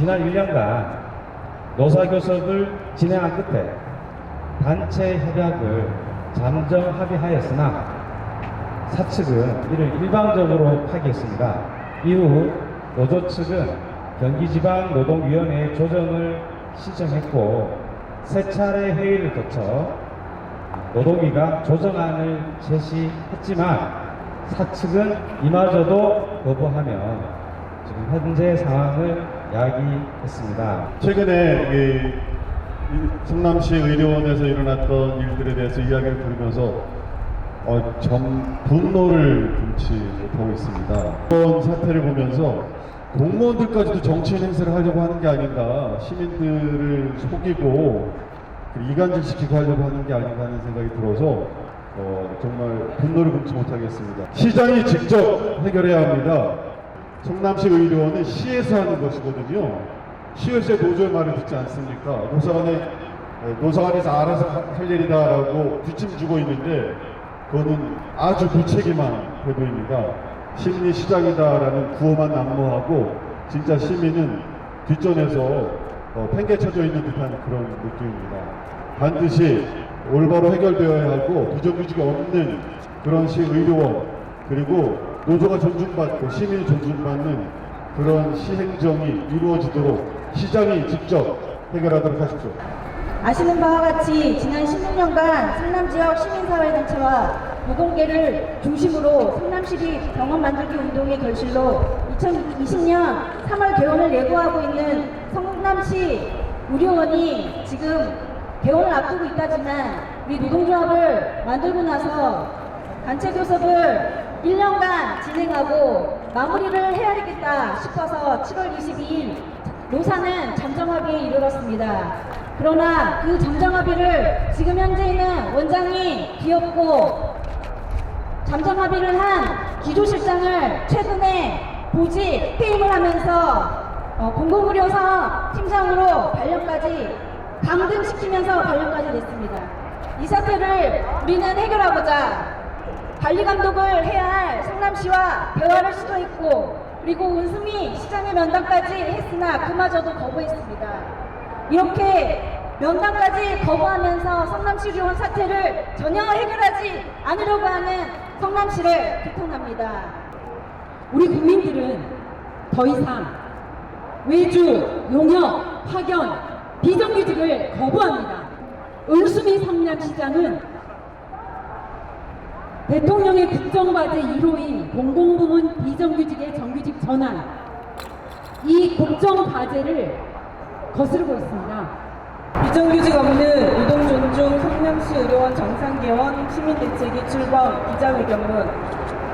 지난 1년간 노사교섭을 진행한 끝에 단체 협약을 잠정 합의하였으나 사측은 이를 일방적으로 파기했습니다. 이후 노조 측은 경기지방노동위원회 조정을 신청했고 세 차례 회의를 거쳐 노동위가 조정안을 제시했지만 사측은 이마저도 거부하며 지금 현재 상황을 야기했습니다. 최근에 성남시 의료원에서 일어났던 일들에 대해서 이야기를 들으면서 어, 정 분노를 금치 못하고 있습니다. 이번 사태를 보면서 공무원들까지도 정치인 행세를 하려고 하는 게 아닌가, 시민들을 속이고 이간질시키고 하려고 하는 게 아닌가 하는 생각이 들어서 어, 정말 분노를 금치 못하겠습니다. 시장이 직접 해결해야 합니다. 성남시 의료원은 시에서 하는 것이거든요. 시에서의 노조의 말을 듣지 않습니까? 노사관에 에, 노사관에서 알아서 하- 할 일이다라고 뒷짐 주고 있는데 그거는 아주 무책임한 태도입니다. 심리 시장이다라는 구호만 난무하고 진짜 시민은 뒷전에서 어, 팽개쳐져 있는 듯한 그런 느낌입니다. 반드시 올바로 해결되어야 하고 부정규직이 없는 그런 시 의료원 그리고 노조가 존중받고 시민이 존중받는 그런 시행정이 이루어지도록 시장이 직접 해결하도록 하십시오. 아시는 바와 같이 지난 16년간 성남 지역 시민사회단체와 노동계를 중심으로 성남시립 병원 만들기 운동의 결실로 2020년 3월 개원을 예고하고 있는 성남시 의료원이 지금 개원을 앞두고 있다지만 우리 노동조합을 만들고 나서 단체 교섭을 1년간 진행하고 마무리를 해야 되겠다 싶어서 7월 22일 노사는 잠정합의에 이르렀습니다. 그러나 그 잠정합의를 지금 현재 있는 원장이 비었고 잠정합의를 한 기조실장을 최근에 보직 퇴임을 하면서 어, 공공의료사업 팀장으로 발령까지 강등시키면서 발령까지 냈습니다. 이 사태를 우리는 해결하고자 관리 감독을 해야 할 성남시와 대화를 시도했고 그리고 은수미 시장의 면담까지 했으나 그마저도 거부했습니다. 이렇게 면담까지 거부하면서 성남시 의원 사태를 전혀 해결하지 않으려고 하는 성남시를 비판합니다. 우리 국민들은 더 이상 외주, 용역, 파견, 비정규직을 거부합니다. 은수미 성남시장은 대통령의 국정과제 1호인 공공부문 비정규직의 정규직 전환 이 국정과제를 거스르고 있습니다. 비정규직 없는 노동 존중 성남시 의료원 정상개원 시민대책위 출범 기자회견문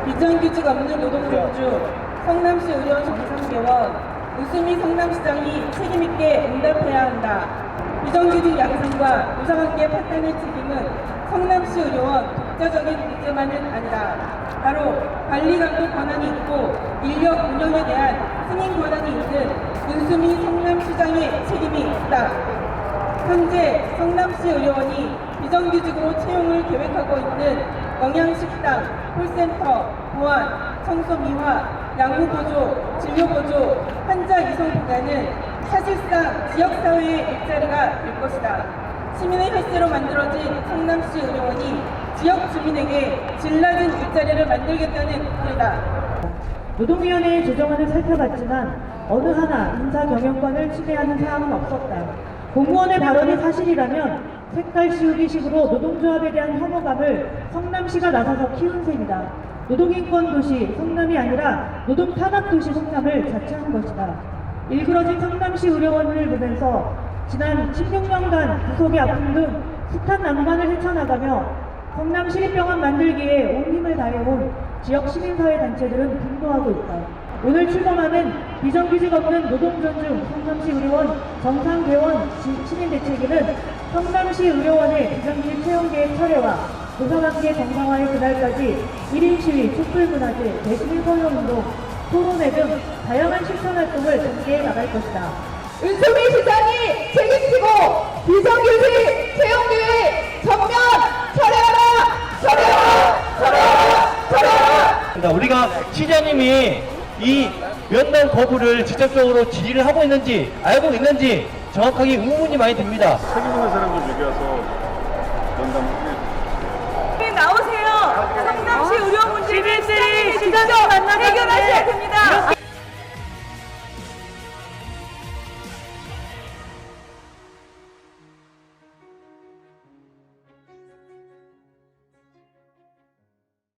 비정규직 없는 노동 존중 성남시 의료원 정상개원 우수미 성남시장이 책임있게 응답해야 한다. 비정규직 양성과 노사관계 파탄의 책임은 성남시 의료원 독자적인 문제만은 아니다. 바로 관리 감독 권한이 있고 인력 운영에 대한 승인 권한이 있는 은수미 성남시장의 책임이 있다. 현재 성남시 의료원이 비정규직으로 채용을 계획하고 있는 영양식당, 콜센터, 보안, 청소미화, 양호보조, 진료보조, 환자 이송 분야는 사실상 지역사회의 일자리가 될 것이다. 시민의 혈세로 만들어진 성남시 의료원이 지역 주민에게 질 낮은 일자리를 만들겠다는 뜻이다. 노동위원회의 조정안을 살펴봤지만 어느 하나 인사 경영권을 침해하는 사항은 없었다. 공무원의 발언이 사실이라면 색깔 씌우기식으로 노동조합에 대한 혐오감을 성남시가 나서서 키운 셈이다. 노동인권 도시 성남이 아니라 노동 탄압 도시 성남을 자처한 것이다. 일그러진 성남시 의료원을 보면서 지난 16년간 구속의 아픔 등 숱한 난관을 헤쳐나가며 성남 시립병원 만들기에 온 힘을 다해온 지역 시민사회 단체들은 분노하고 있다. 오늘 출범하는 비정규직 없는 노동존중 성남시 의료원 정상대원 시- 시민대책위는 성남시 의료원의 비정규직 채용계획 철회와 노사관계 정상화의 그날까지 1인 시위, 촛불문화제, 대시민 서명운동, 토론회 등 다양한 실천 활동을 전개해 나갈 것이다. 은수미 시장이 책임지고 비정규직 채용계획 전면 철회하라! 철회하라! 철회하라! 철회하라! 그러니까 우리가 시장님이 이 면담 거부를 직접적으로 지휘를 하고 있는지 알고 있는지 정확하게 의문이 많이 듭니다. 책임있는 사람 좀 여기 와서 면담 나오세요. 성남시 의료 문제를 시장님이 직접 해결하셔야 됩니다.